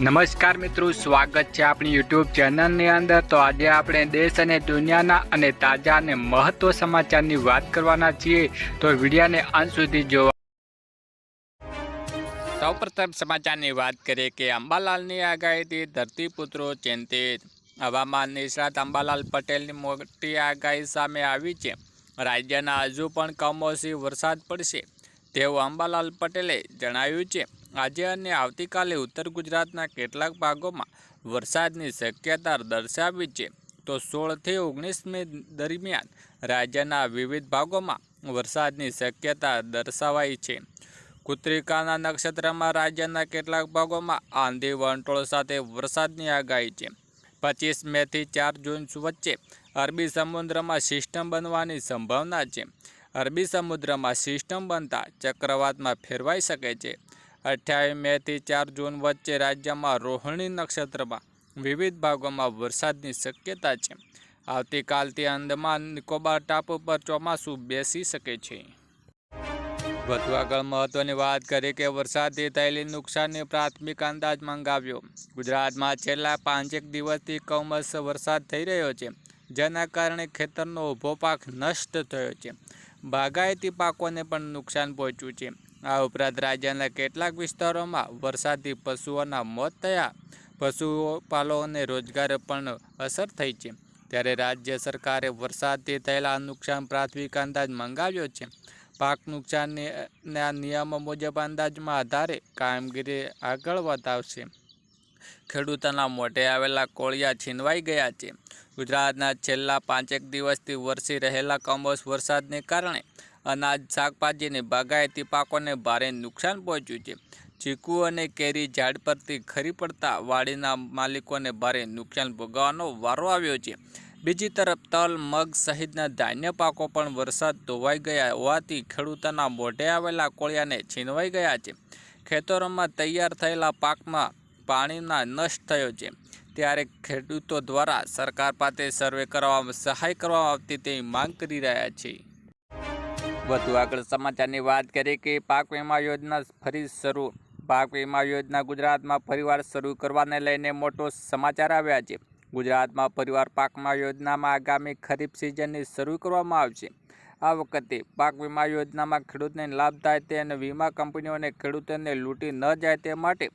નમસ્કાર મિત્રો, સ્વાગત છે આપણી યુટ્યુબ ચેનલની અંદર. તો આજે આપણે દેશ અને દુનિયાના અને તાજા અને મહત્વ સમાચારની વાત કરવાના છીએ. તો વિડીયાને અંત સુધી જોવા સૌપ્રથમ સમાચારની વાત કરીએ કે અંબાલાલની આગાહીથી ધરતીપુત્રો ચિંતિત. હવામાન નિષ્ણાત અંબાલાલ પટેલની મોટી આગાહી સામે આવી છે. રાજ્યના હજુ પણ કમોસમી વરસાદ પડશે. તેવું અંબાલાલ પટેલે જણાવ્યું છે. આજે અને આવતીકાલે ઉત્તર ગુજરાતના કેટલાક ભાગોમાં વરસાદની શક્યતા દર્શાવી છે. તો સોળથી ઓગણીસ મે દરમિયાન રાજ્યના વિવિધ ભાગોમાં વરસાદની શક્યતા દર્શાવાઈ છે. કુત્રિકાના નક્ષત્રમાં રાજ્યના કેટલાક ભાગોમાં આંધી વંટોળ સાથે વરસાદની આગાહી છે. પચીસ મેથી ચાર જૂન વચ્ચે અરબી સમુદ્રમાં સિસ્ટમ બનવાની સંભાવના છે. અરબી સમુદ્રમાં સિસ્ટમ બનતા ચક્રવાતમાં ફેરવાઈ શકે છે. અઠ્યાવીસ મેથી ચાર જૂન વચ્ચે રાજ્યમાં રોહિણી નક્ષત્રમાં વિવિધ ભાગોમાં વરસાદની શક્યતા છે. આવતીકાલથી અંદમાન નિકોબાર ટાપુ પર ચોમાસું બેસી શકે છે. વધુ આગળ મહત્વની વાત કરીએ કે વરસાદથી થયેલી નુકસાનની પ્રાથમિક અંદાજ મંગાવ્યો. ગુજરાતમાં છેલ્લા પાંચેક દિવસથી કમસ વરસાદ થઈ રહ્યો છે, જેના કારણે ખેતરનો ઊભો પાક નષ્ટ થયો છે. બાગાયતી પાકોને પણ નુકસાન પહોંચ્યું છે. આ ઉપરાંત રાજ્યના કેટલાક વિસ્તારોમાં વરસાદથી પશુઓના મોત થયા. પશુપાલકોને રોજગાર પણ અસર થઈ છે. ત્યારે રાજ્ય સરકારે વરસાદથી થયેલા નુકસાન પ્રાથમિક અંદાજ મંગાવ્યો છે. પાક નુકસાનના નિયમો મુજબ અંદાજમાં આધારે કામગીરી આગળ વધાવશે. ખેડૂતોના મોઢે આવેલા કોળિયા છીનવાઈ ગયા છે. ગુજરાતના છેલ્લા પાંચેક દિવસથી વરસી રહેલા કમોસ વરસાદને કારણે અનાજ, શાકભાજીની બાગાયતી પાકોને ભારે નુકસાન પહોંચ્યું છે. ચીકુ અને કેરી ઝાડ પરથી ખરી પડતા વાડીના માલિકોને ભારે નુકસાન ભોગવવાનો વારો આવ્યો છે. બીજી તરફ, તલ, મગ સહિતના ધાન્ય પાકો પણ વરસાદ ધોવાઈ ગયા હોવાથી ખેડૂતોના મોઢે આવેલા કોળિયાને છીનવાઈ ગયા છે. ખેતરોમાં તૈયાર થયેલા પાકમાં પાણીના નષ્ટ થયો છે. ત્યારે ખેડૂતો દ્વારા સરકાર પાસે સર્વે કરવામાં સહાય કરવામાં આવતી તેવી માંગ કરી રહ્યા છે. વધુ આગળ સમાચારની વાત કરીએ કે પાક વીમા યોજના ફરી શરૂ. પાક વીમા યોજના ગુજરાતમાં ફરીવાર શરૂ કરવાને લઈને મોટો સમાચાર આવ્યા છે. ગુજરાતમાં પરિવાર પાકમાં યોજનામાં આગામી ખરીફ સિઝનની શરૂ કરવામાં આવશે. આ વખતે પાક વીમા યોજનામાં ખેડૂતને લાભ થાય તે અને વીમા કંપનીઓને ખેડૂતોને લૂંટી ન જાય તે માટે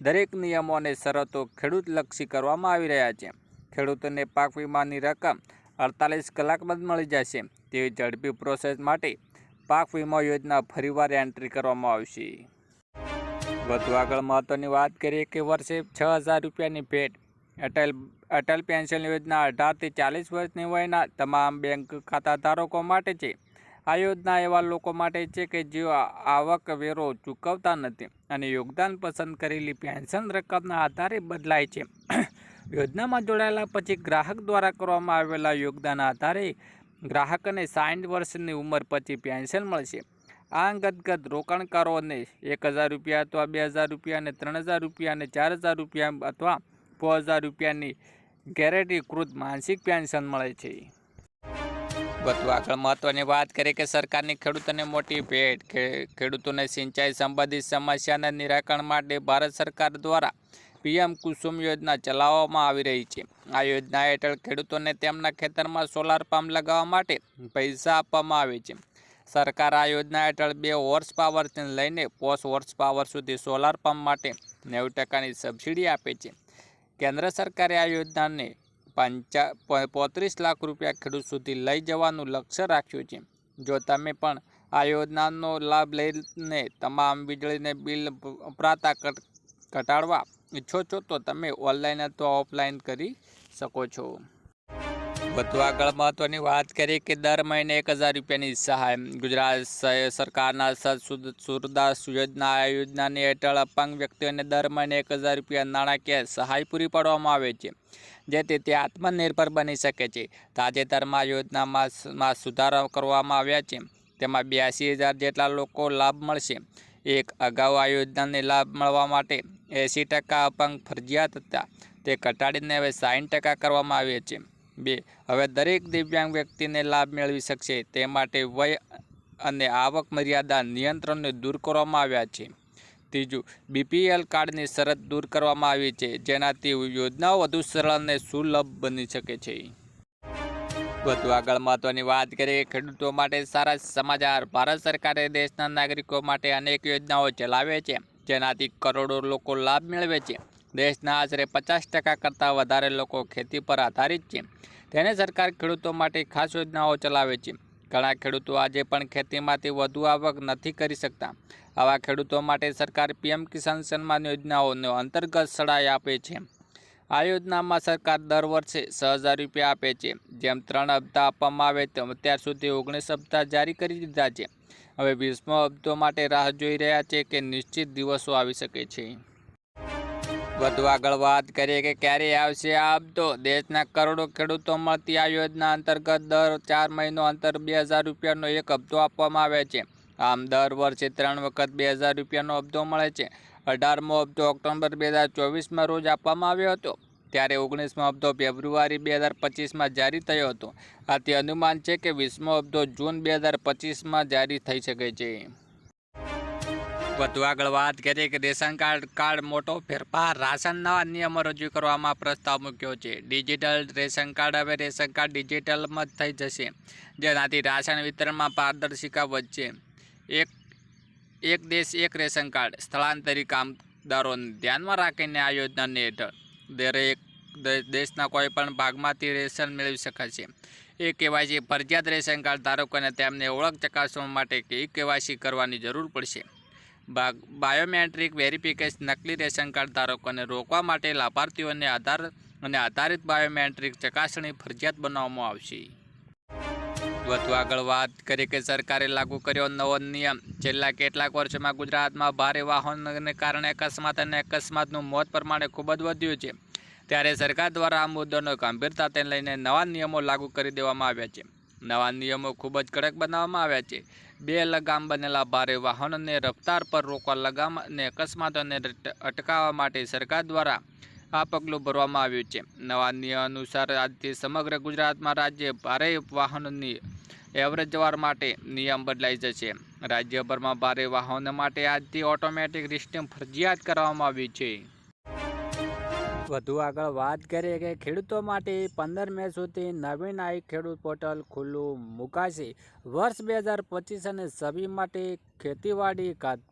દરેક નિયમો અને શરતો ખેડૂતલક્ષી કરવામાં આવી રહ્યા છે. ખેડૂતોને પાક વીમાની રકમ અડતાલીસ કલાકમાં જ મળી જશે. તેવી ઝડપી પ્રોસેસ માટે પાક વીમા યોજના ફરીવાર એન્ટ્રી કરવામાં આવશે. વધુ આગળ મહત્ત્વની વાત કરીએ કે વર્ષે છ હજાર રૂપિયાની ભેટ. અટલ અટલ પેન્શન યોજના અઢારથી ચાલીસ વર્ષની વયના તમામ બેંક ખાતા ધારકો માટે છે. આ યોજના એવા લોકો માટે છે કે જેઓ આવક વેરો ચૂકવતા નથી અને યોગદાન પસંદ કરેલી પેન્શન રકમના આધારે બદલાય છે. યોજનામાં જોડાયેલા પછી ગ્રાહક દ્વારા કરવામાં આવેલા યોગદાન આધારે ગ્રાહકને સાઠ વર્ષની ઉંમર પછી પેન્શન મળશે. આ અંગતગત રોકાણકારોને એક રૂપિયા અથવા બે રૂપિયા અને ત્રણ રૂપિયા અને ચાર રૂપિયા અથવા પાંચ હજાર રૂપિયાની ગેરંટીકૃત માનસિક પેન્શન મળે છે. વધુ આગળ મહત્વની વાત કરીએ કે સરકારની ખેડૂતોને મોટી ભેટ ખેડૂતોને સિંચાઈ સંબંધિત સમસ્યાના નિરાકરણ માટે ભારત સરકાર દ્વારા પીએમ કુસુમ યોજના ચલાવવામાં આવી રહી છે. આ યોજના હેઠળ ખેડૂતોને તેમના ખેતરમાં સોલાર પંપ લગાવવા માટે પૈસા આપવામાં આવે છે. સરકાર આ યોજના હેઠળ બે હોર્સ પાવરથી લઈને પોસ હોર્સ પાવર સુધી સોલાર પંપ માટે નેવું ટકાની સબસિડી આપે છે. કેન્દ્ર સરકારે આ યોજનાને પંચા પોત્રીસ લાખ રૂપિયા ખેડૂત સુધી લઈ જવાનું લક્ષ્ય રાખ્યું છે. જો તમે પણ આ યોજનાનો લાભ લઈને તમામ વીજળીને બિલ વપરાતા ઘટાડવા ઈચ્છો છો તો તમે ઓનલાઈન અથવા ઓફલાઈન કરી શકો છો. વધુ આગળ મહત્વની વાત કરીએ કે દર મહિને એક હજાર રૂપિયાની સહાય. ગુજરાત સરકારના સુરદાસ યોજના યોજનાની હેઠળ અપંગ વ્યક્તિઓને દર મહિને એક હજાર રૂપિયા નાણાકીય સહાય પૂરી પાડવામાં આવે છે જેથી તે આત્મનિર્ભર બની શકે છે. તાજેતરમાં યોજનામાં સુધારા કરવામાં આવ્યા છે. તેમાં બ્યાસી હજાર જેટલા લોકો લાભ મળશે. એક અગાઉ આ યોજનાને લાભ મળવા માટે એંસી ટકા અપંગ ફરજિયાત હતા. તે ઘટાડીને હવે સાઠ ટકા કરવામાં આવે છે. બે, હવે દરેક દિવ્યાંગ વ્યક્તિને લાભ મેળવી શકશે. તે માટે વય અને આવક મર્યાદા નિયંત્રણને દૂર કરવામાં આવ્યા છે. ત્રીજું બીપીએલ કાર્ડની શરત દૂર કરવામાં આવી છે, જેનાથી યોજનાઓ વધુ સરળ અને સુલભ બની શકે છે. વધુ આગળ મહત્વની વાત કરીએ, ખેડૂતો માટે સારા સમાચાર. ભારત સરકારે દેશના નાગરિકો માટે અનેક યોજનાઓ ચલાવે છે. જેનાથી કરોડો લોકો લાભ મેળવે છે. દેશના આશરે પચાસ ટકા કરતાં વધારે લોકો ખેતી પર આધારિત છે. તેને સરકાર ખેડૂતો માટે ખાસ યોજનાઓ ચલાવે છે. ઘણા ખેડૂતો આજે પણ ખેતીમાંથી વધુ આવક નથી કરી શકતા. આવા ખેડૂતો માટે સરકાર પીએમ કિસાન સન્માન યોજનાઓનો અંતર્ગત સહાય આપે છે. આ યોજનામાં સરકાર દર વર્ષે છ હજાર રૂપિયા આપે છે. જેમ ત્રણ હપ્તા આપવામાં આવે તેમ અત્યાર સુધી ઓગણીસ હપ્તા જારી કરી દીધા છે. હવે વીસમો અબ્દો માટે રાહ જોઈ રહ્યા છે કે નિશ્ચિત દિવસો આવી શકે છે. વધુ આગળ વાત કરીએ કે ક્યારે આવશે આ અબ્દો દેશના કરોડો ખેડૂતો મળતી આ યોજના અંતર્ગત દર ચાર મહિનો અંતર બે હજાર રૂપિયાનો એક હપ્તો આપવામાં આવે છે. આમ દર વર્ષે ત્રણ વખત બે હજાર રૂપિયાનો હપ્તો મળે છે. અઢારમો હપ્તો ઓક્ટોબર બે હજાર ચોવીસમાં રોજ આપવામાં આવ્યો હતો. ત્યારે ઓગણીસમો હપ્તો ફેબ્રુઆરી બે હજાર પચીસમાં જારી થયો હતો. આથી અનુમાન છે કે વીસમો હપ્તો જૂન બે હજાર પચીસમાં જારી થઈ શકે છે. વધુ આગળ વાત કરીએ કે રેશન કાર્ડ કાર્ડ મોટો ફેરફાર, રાશન નવા નિયમો રજૂ કરવામાં પ્રસ્તાવ મૂક્યો છે. ડિજિટલ રેશન કાર્ડ હવે રેશન કાર્ડ ડિજિટલમાં જ થઈ જશે, જેનાથી રાશન વિતરણમાં પારદર્શિકા વધશે. એક એક દેશ એક રેશન કાર્ડ, સ્થળાંતરી કામદારોને ધ્યાનમાં રાખીને આ યોજનાને હેઠળ દરેક દેશના કોઈ પણ ભાગમાંથી રેશન મેળવી શકાશે એ કેવાયસી ફરજિયાત રેશન કાર્ડ ધારકોને તેમને ઓળખ ચકાસવા માટે ઈ કેવાયસી કરવાની જરૂર પડશે. ભાગ, બાયોમેટ્રિક વેરિફિકેશન નકલી રેશન કાર્ડ ધારકોને રોકવા માટે લાભાર્થીઓને આધાર અને આધારિત બાયોમેટ્રિક ચકાસણી ફરજિયાત બનાવવામાં આવશે. વધુ આગળ વાત કરીએ કે સરકારે લાગુ કર્યો નવો નિયમ. છેલ્લા કેટલાક વર્ષોમાં ગુજરાતમાં ભારે વાહનને કારણે અકસ્માત અને અકસ્માતનું મોત પ્રમાણે ખૂબ જ વધ્યું છે. ત્યારે સરકાર દ્વારા આ મુદ્દાનો ગંભીરતાને લઈને નવા નિયમો લાગુ કરી દેવામાં આવ્યા છે. નવા નિયમો ખૂબ જ કડક બનાવવામાં આવ્યા છે. બે લગામ બનેલા ભારે વાહનોને રફતાર પર રોકવા લગામ અને અકસ્માતોને અટકાવવા માટે સરકાર દ્વારા આ પગલું ભરવામાં આવ્યું છે. નવા નિયમ અનુસાર આજથી સમગ્ર ગુજરાતમાં રાજ્ય ભારે વાહનોની એવરેજ જવાર માટે નિયમ બદલાઈ જશે રાજ્યભરમાં ભારે વાહનો માટે આજથી ઓટોમેટિક રિસ્ટિંગ ફરજિયાત કરવામાં આવી છે. વધુ આગળ વાત કરીએ કે ખેડૂતો માટે પંદર મે સુધી નવીન આઈ ખેડૂત પોર્ટલ ખુલ્લું મુકાશે. વર્ષ બે હજાર પચીસ અને સભી માટે ખેતીવાડી ખા-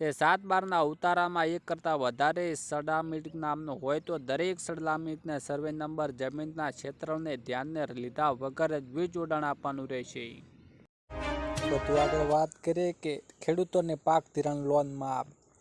તે સાત બારના ઉતારામાં એક કરતાં વધારે સડામિટ નામનો હોય તો દરેક સડામિટને સર્વે નંબર જમીનના ક્ષેત્રને ધ્યાનને લીધા વગર જ વીજ જોડાણ આપવાનું રહેશે. વધુ આગળ વાત કરીએ કે ખેડૂતોને પાક ધિરાણ લોન માફ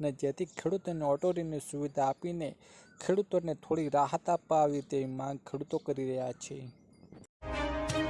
અને જેથી ખેડૂતોને ઓટો રિન્યૂ સુવિધા આપીને ખેડૂતોને થોડી રાહત આપવા આવી તેવી માંગ ખેડૂતો કરી રહ્યા છે.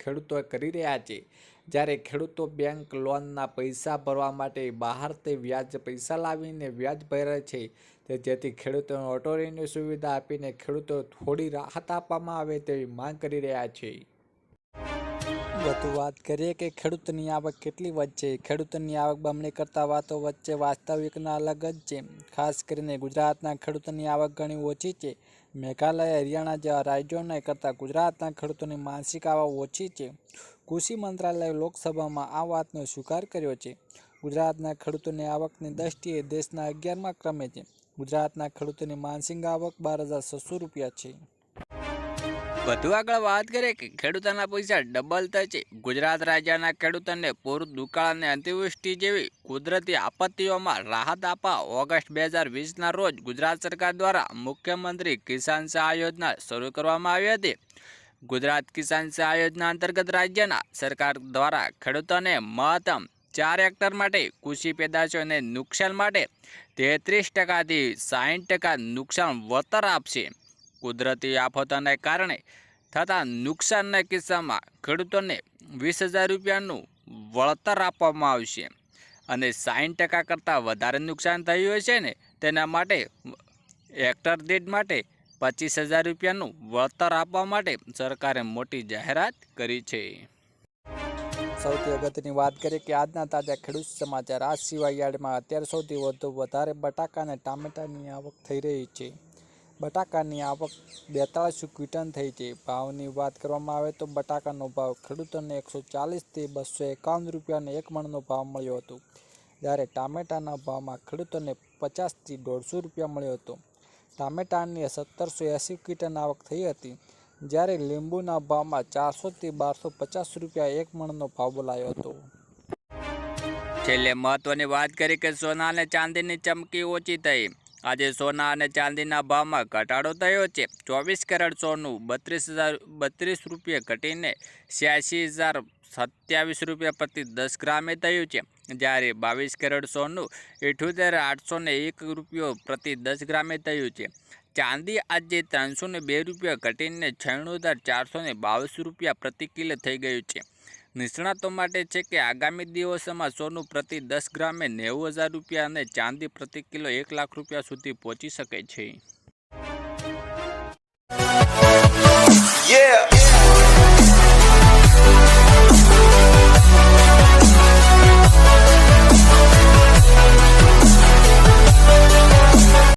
ખેડૂતો કરી રહ્યા છે. જ્યારે ખેડૂતો બેંક લોનના પૈસા ભરવા માટે બહારથી વ્યાજ પૈસા લાવીને વ્યાજ ભરે છે. તે જેથી ખેડૂતોને ઓટો રિન્યુ સુવિધા આપીને ખેડૂતો થોડી રાહત આપવામાં આવે તેવી માંગ કરી રહ્યા છે. વધુ વાત કરીએ કે ખેડૂતની આવક કેટલી વધશે? ખેડૂતોની આવક બમણી કરતા વાતો વચ્ચે વાસ્તવિકના અલગ જ છે. ખાસ કરીને ગુજરાતના ખેડૂતોની આવક ઘણી ઓછી છે. મેઘાલય, હરિયાણા જેવા રાજ્યોને કરતાં ગુજરાતના ખેડૂતોની માનસિક આવક ઓછી છે. કૃષિ મંત્રાલયે લોકસભામાં આ વાતનો સ્વીકાર કર્યો છે. ગુજરાતના ખેડૂતોની આવકની દ્રષ્ટિએ દેશના અગિયારમાં ક્રમે છે. ગુજરાતના ખેડૂતોની માનસિક આવક બાર હજાર છસો રૂપિયા છે. વધુ આગળ વાત કરીએ કે ખેડૂતોના પૈસા ડબલ થશે ગુજરાત રાજ્યના ખેડૂતોને પૂર, દુકાળ અને અતિવૃષ્ટિ જેવી કુદરતી આપત્તિઓમાં રાહત આપવા ઓગસ્ટ બે હજાર વીસના રોજ ગુજરાત સરકાર દ્વારા મુખ્યમંત્રી કિસાન સહાય યોજના શરૂ કરવામાં આવી હતી. ગુજરાત કિસાન સહાય યોજના અંતર્ગત રાજ્યના સરકાર દ્વારા ખેડૂતોને મહત્તમ ચાર હેક્ટર માટે કૃષિ પેદાશોને નુકસાન માટે તેત્રીસ ટકાથી સાહીઠ ટકા નુકસાન વળતર આપશે. કુદરતી આફતોને કારણે થતા નુકસાનના કિસ્સામાં ખેડૂતોને વીસ હજાર રૂપિયાનું વળતર આપવામાં આવશે અને સાઠ ટકા કરતાં વધારે નુકસાન થયું હોય છે ને, તેના માટે હેક્ટર દીઠ માટે પચીસ હજાર રૂપિયાનું વળતર આપવા માટે સરકારે મોટી જાહેરાત કરી છે. સૌથી અગત્યની વાત કરીએ કે આજના તાજા ખેડૂત સમાચાર આ સિવાય યાર્ડમાં અત્યારે સૌથી વધુ વધારે બટાકા અને ટામેટાની આવક થઈ રહી છે. બટાકાની આવક બેતાળીસ ક્વિન્ટલ થઈ છે. ભાવની વાત કરવામાં આવે તો બટાકાનો ભાવ ખેડૂતોને એકસો ચાલીસથી બસો એકાવન રૂપિયાને એક મણનો ભાવ મળ્યો હતો. જ્યારે ટામેટાના ભાવમાં ખેડૂતોને પચાસથી દોઢસો રૂપિયા મળ્યો હતો. ટામેટાની સત્તરસો એંસી ક્વિન્ટલ આવક થઈ હતી. જ્યારે લીંબુના ભાવમાં ચારસોથી બારસો પચાસ રૂપિયા એક મણનો ભાવ બોલાયો હતો. છેલ્લે મહત્વની વાત કરી કે સોના અને ચાંદીની ચમકી ઓછી થઈ. આજે સોના અને ચાંદીના ભાવમાં ઘટાડો થયો છે. ચોવીસ કેરેટ સોનું બત્રીસ હજાર, બત્રીસ રૂપિયા ઘટીને છ્યાસી હજાર સત્યાવીસ રૂપિયા પ્રતિ દસ ગ્રામે થયું છે. જ્યારે બાવીસ કેરેટ સોનું ઇઠ્યોતેર આઠસો ને એક રૂપિયો પ્રતિ દસ ગ્રામે થયું છે. ચાંદી આજે ત્રણસો ને બે રૂપિયા ઘટીને છણું હજાર ચારસો ને બાવીસ રૂપિયા પ્રતિ કિલો થઈ ગયું છે. નિષ્ણાતો માટે છે કે આગામી દિવસોમાં સોનું પ્રતિ દસ ગ્રામે નેવું હજાર રૂપિયા અને ચાંદી પ્રતિ કિલો એક લાખ રૂપિયા સુધી પહોંચી શકે છે.